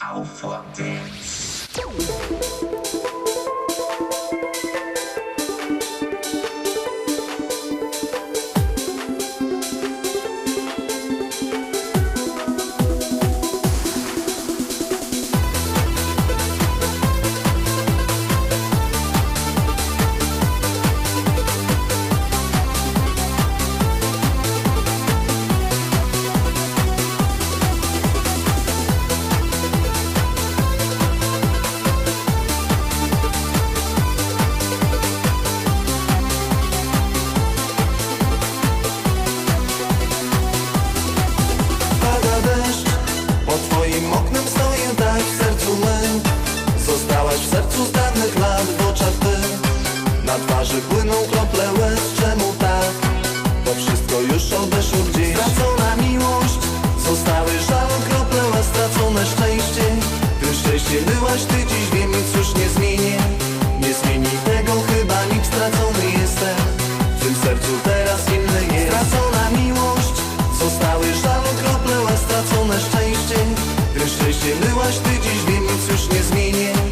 Alpha Dance. Krople czemu tak? To wszystko już odeszło gdzieś. Stracona miłość, zostały żal, krople stracone szczęście. Tym szczęściem byłaś ty, dziś wiem, nic już nie zmienię. Nie zmieni tego, chyba nikt stracony jestem. W tym sercu teraz inny jest. Stracona miłość, zostały żal, krople stracone szczęście. Tym szczęściem byłaś ty, dziś wiem, nic już nie zmienię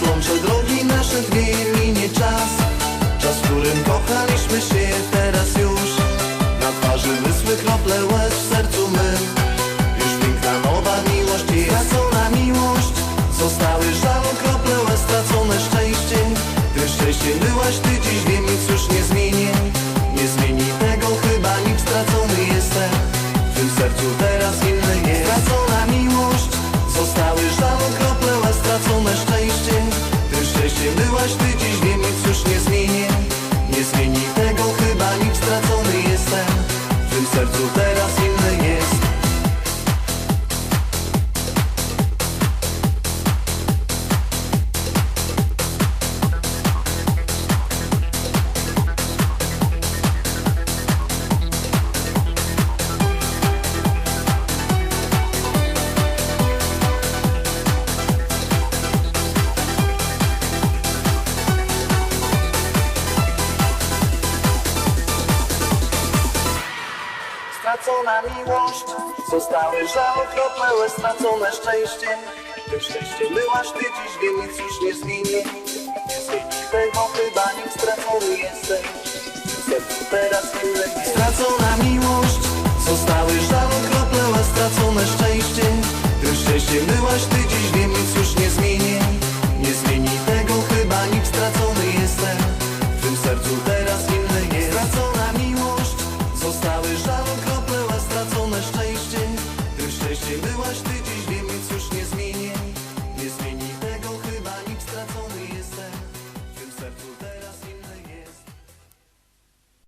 from Chedron Stracona miłość. Zostały żal, krople łez, stracone szczęście. Tym szczęściem byłaś ty, dziś wiem, nic już nie zmieni Nie zmieni tego, chyba nikt